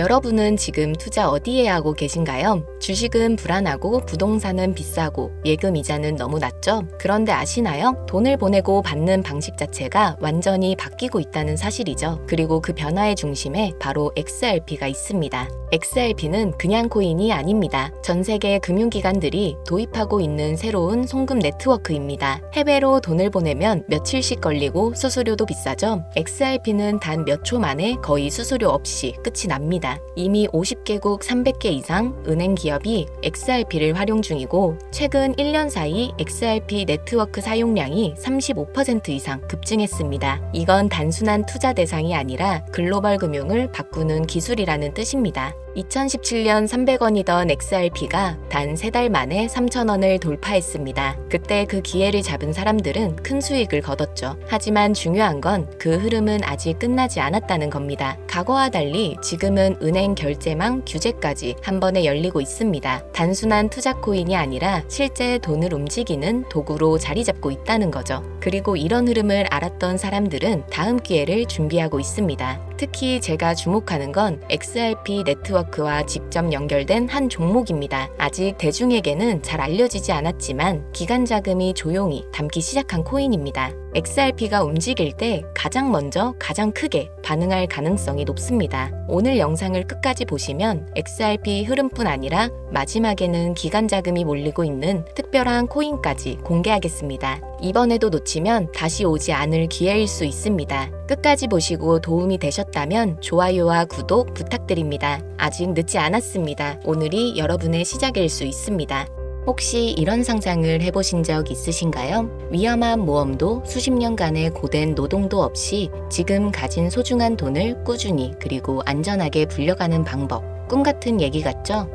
여러분은 지금 투자 어디에 하고 계신가요? 주식은 불안하고 부동산은 비싸고 예금 이자는 너무 낮죠? 그런데 아시나요? 돈을 보내고 받는 방식 자체가 완전히 바뀌고 있다는 사실이죠. 그리고 그 변화의 중심에 바로 XRP가 있습니다. XRP는 그냥 코인이 아닙니다. 전 세계 금융기관들이 도입하고 있는 새로운 송금 네트워크입니다. 해외로 돈을 보내면 며칠씩 걸리고 수수료도 비싸죠? XRP는 단 몇 초 만에 거의 수수료 없이 끝이 납니다. 이미 50개국 300개 이상 은행 기업이 XRP를 활용 중이고 최근 1년 사이 XRP 네트워크 사용량이 35% 이상 급증했습니다. 이건 단순한 투자 대상이 아니라 글로벌 금융을 바꾸는 기술이라는 뜻입니다. 2017년 300원이던 XRP가 단세달 만에 3,000원을 돌파했습니다. 그때 그 기회를 잡은 사람들은 큰 수익을 거뒀죠. 하지만 중요한 건 그 흐름은 아직 끝나지 않았다는 겁니다. 과거와 달리 지금은 은행 결제망 규제까지 한 번에 열리고 있습니다. 단순한 투자 코인이 아니라 실제 돈을 움직이는 도구로 자리 잡고 있다는 거죠. 그리고 이런 흐름을 알았던 사람들은 다음 기회를 준비하고 있습니다. 특히 제가 주목하는 건 XRP 네트워크와 직접 연결된 한 종목입니다. 아직 대중에게는 잘 알려지지 않았지만 기간 자금이 조용히 담기 시작한 코인입니다. XRP가 움직일 때 가장 먼저 가장 크게 반응할 가능성이 높습니다. 오늘 영상을 끝까지 보시면 XRP 흐름뿐 아니라 마지막에는 기간 자금이 몰리고 있는 특별한 코인까지 공개하겠습니다. 이번에도 놓치면 다시 오지 않을 기회일 수 있습니다. 끝까지 보시고 도움이 되셨다면 좋아요와 구독 부탁드립니다. 아직 늦지 않았습니다. 오늘이 여러분의 시작일 수 있습니다. 혹시 이런 상상을 해보신 적 있으신가요? 위험한 모험도 수십 년간의 고된 노동도 없이 지금 가진 소중한 돈을 꾸준히 그리고 안전하게 불려가는 방법. 꿈 같은 얘기 같죠?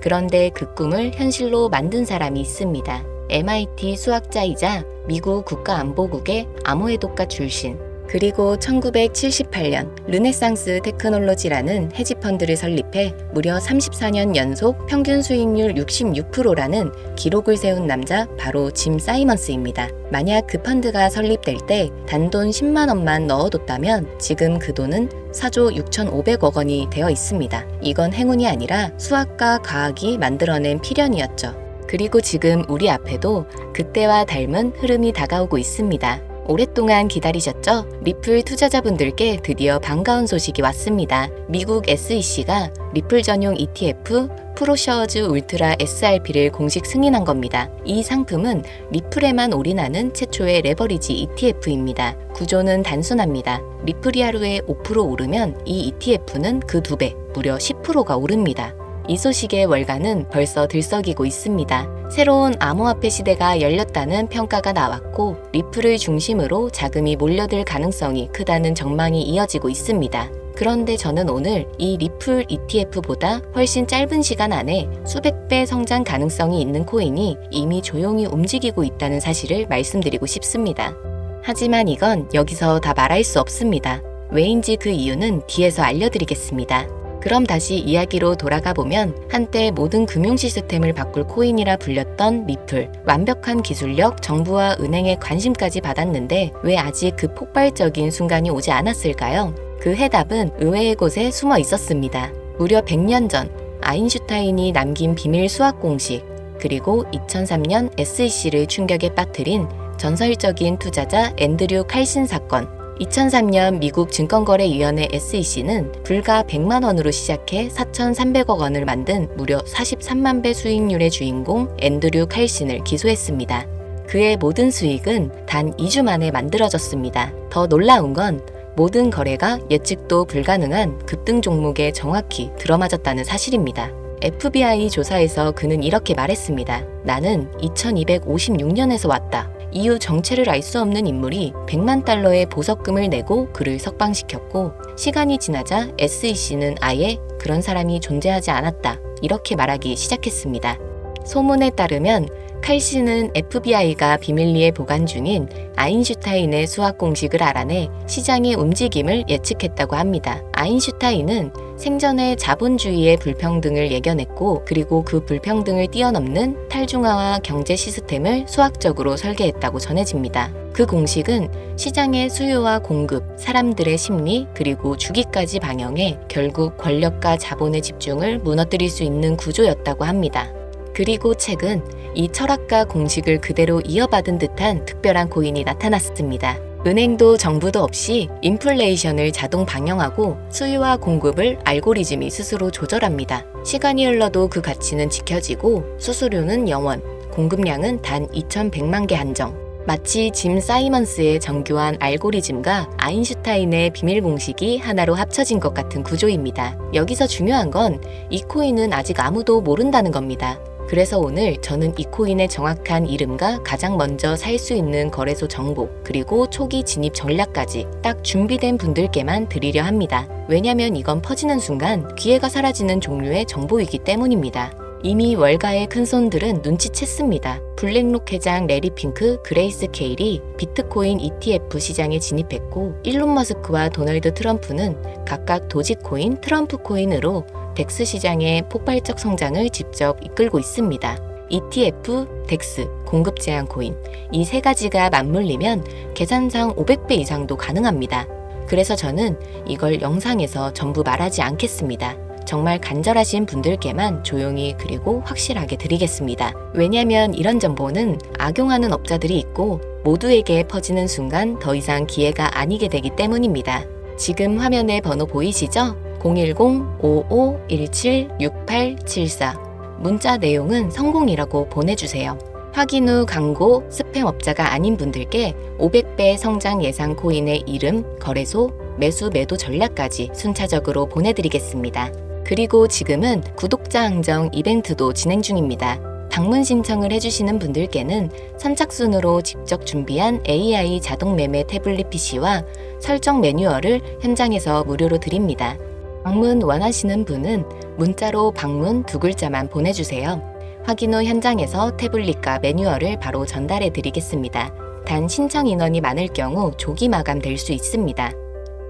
그런데 그 꿈을 현실로 만든 사람이 있습니다. MIT 수학자이자 미국 국가안보국의 아모에도카 출신. 그리고 1978년 르네상스 테크놀로지라는 헤지펀드를 설립해 무려 34년 연속 평균 수익률 66%라는 기록을 세운 남자 바로 짐 사이먼스입니다. 만약 그 펀드가 설립될 때 단돈 10만 원만 넣어뒀다면 지금 그 돈은 4조 6,500억 원이 되어 있습니다. 이건 행운이 아니라 수학과 과학이 만들어낸 필연이었죠. 그리고 지금 우리 앞에도 그때와 닮은 흐름이 다가오고 있습니다. 오랫동안 기다리셨죠? 리플 투자자분들께 드디어 반가운 소식이 왔습니다. 미국 SEC가 리플 전용 ETF 프로셔즈 울트라 SRP를 공식 승인한 겁니다. 이 상품은 리플에만 올인하는 최초의 레버리지 ETF입니다. 구조는 단순합니다. 리플이 하루에 5% 오르면 이 ETF는 그 두 배, 무려 10%가 오릅니다. 이 소식의 월가는 벌써 들썩이고 있습니다. 새로운 암호화폐 시대가 열렸다는 평가가 나왔고 리플을 중심으로 자금이 몰려들 가능성이 크다는 전망이 이어지고 있습니다. 그런데 저는 오늘 이 리플 ETF보다 훨씬 짧은 시간 안에 수백 배 성장 가능성이 있는 코인이 이미 조용히 움직이고 있다는 사실을 말씀드리고 싶습니다. 하지만 이건 여기서 다 말할 수 없습니다. 왜인지 그 이유는 뒤에서 알려드리겠습니다. 그럼 다시 이야기로 돌아가 보면 한때 모든 금융 시스템을 바꿀 코인이라 불렸던 리플. 완벽한 기술력, 정부와 은행의 관심까지 받았는데 왜 아직 그 폭발적인 순간이 오지 않았을까요? 그 해답은 의외의 곳에 숨어 있었습니다. 무려 100년 전 아인슈타인이 남긴 비밀 수학 공식, 그리고 2003년 SEC를 충격에 빠뜨린 전설적인 투자자 앤드류 칼신 사건, 2003년 미국 증권거래위원회 SEC는 불과 100만 원으로 시작해 4,300억 원을 만든 무려 43만 배 수익률의 주인공 앤드류 칼신을 기소했습니다. 그의 모든 수익은 단 2주 만에 만들어졌습니다. 더 놀라운 건 모든 거래가 예측도 불가능한 급등 종목에 정확히 들어맞았다는 사실입니다. FBI 조사에서 그는 이렇게 말했습니다. 나는 2256년에서 왔다. 이후 정체를 알 수 없는 인물이 100만 달러의 보석금을 내고 그를 석방시켰고 시간이 지나자 SEC는 아예 그런 사람이 존재하지 않았다. 이렇게 말하기 시작했습니다. 소문에 따르면 칼 씨는 FBI가 비밀리에 보관 중인 아인슈타인의 수학 공식을 알아내 시장의 움직임을 예측했다고 합니다. 아인슈타인은 생전에 자본주의의 불평등을 예견했고 그리고 그 불평등을 뛰어넘는 탈중화와 경제 시스템을 수학적으로 설계했다고 전해집니다. 그 공식은 시장의 수요와 공급, 사람들의 심리, 그리고 주기까지 반영해 결국 권력과 자본의 집중을 무너뜨릴 수 있는 구조였다고 합니다. 그리고 최근 이 철학과 공식을 그대로 이어받은 듯한 특별한 코인이 나타났습니다. 은행도 정부도 없이 인플레이션을 자동 방영하고 수요와 공급을 알고리즘이 스스로 조절합니다. 시간이 흘러도 그 가치는 지켜지고 수수료는 영원, 공급량은 단 2,100만 개 한정. 마치 짐 사이먼스의 정교한 알고리즘과 아인슈타인의 비밀 공식이 하나로 합쳐진 것 같은 구조입니다. 여기서 중요한 건 이 코인은 아직 아무도 모른다는 겁니다. 그래서 오늘 저는 이 코인의 정확한 이름과 가장 먼저 살 수 있는 거래소 정보, 그리고 초기 진입 전략까지 딱 준비된 분들께만 드리려 합니다. 왜냐면 이건 퍼지는 순간 기회가 사라지는 종류의 정보이기 때문입니다. 이미 월가의 큰 손들은 눈치챘습니다. 블랙록 회장 레리 핑크, 그레이스 케일이 비트코인 ETF 시장에 진입했고 일론 머스크와 도널드 트럼프는 각각 도지코인, 트럼프 코인으로 덱스 시장의 폭발적 성장을 직접 이끌고 있습니다. ETF, 덱스, 공급 제한 코인 이 세 가지가 맞물리면 계산상 500배 이상도 가능합니다. 그래서 저는 이걸 영상에서 전부 말하지 않겠습니다. 정말 간절하신 분들께만 조용히 그리고 확실하게 드리겠습니다. 왜냐면 이런 정보는 악용하는 업자들이 있고 모두에게 퍼지는 순간 더 이상 기회가 아니게 되기 때문입니다. 지금 화면에 번호 보이시죠? 010-5517-6874 문자 내용은 성공이라고 보내주세요. 확인 후 광고, 스팸 업자가 아닌 분들께 500배 성장 예상 코인의 이름, 거래소, 매수 매도 전략까지 순차적으로 보내드리겠습니다. 그리고 지금은 구독자 항정 이벤트도 진행 중입니다. 방문 신청을 해주시는 분들께는 선착순으로 직접 준비한 AI 자동 매매 태블릿 PC와 설정 매뉴얼을 현장에서 무료로 드립니다. 방문 원하시는 분은 문자로 방문 두 글자만 보내주세요. 확인 후 현장에서 태블릿과 매뉴얼을 바로 전달해 드리겠습니다. 단 신청 인원이 많을 경우 조기 마감될 수 있습니다.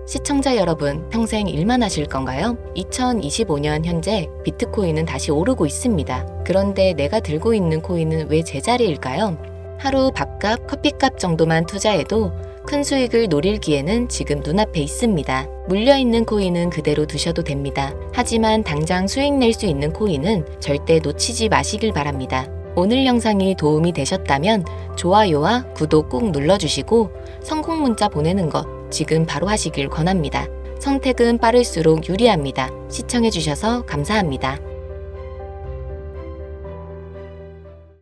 시청자 여러분, 평생 일만 하실 건가요? 2025년 현재 비트코인은 다시 오르고 있습니다. 그런데 내가 들고 있는 코인은 왜 제자리일까요? 하루 밥값, 커피값 정도만 투자해도 큰 수익을 노릴 기회는 지금 눈앞에 있습니다. 물려있는 코인은 그대로 두셔도 됩니다. 하지만 당장 수익 낼 수 있는 코인은 절대 놓치지 마시길 바랍니다. 오늘 영상이 도움이 되셨다면 좋아요와 구독 꾹 눌러주시고 성공 문자 보내는 것 지금 바로 하시길 권합니다. 선택은 빠를수록 유리합니다. 시청해주셔서 감사합니다.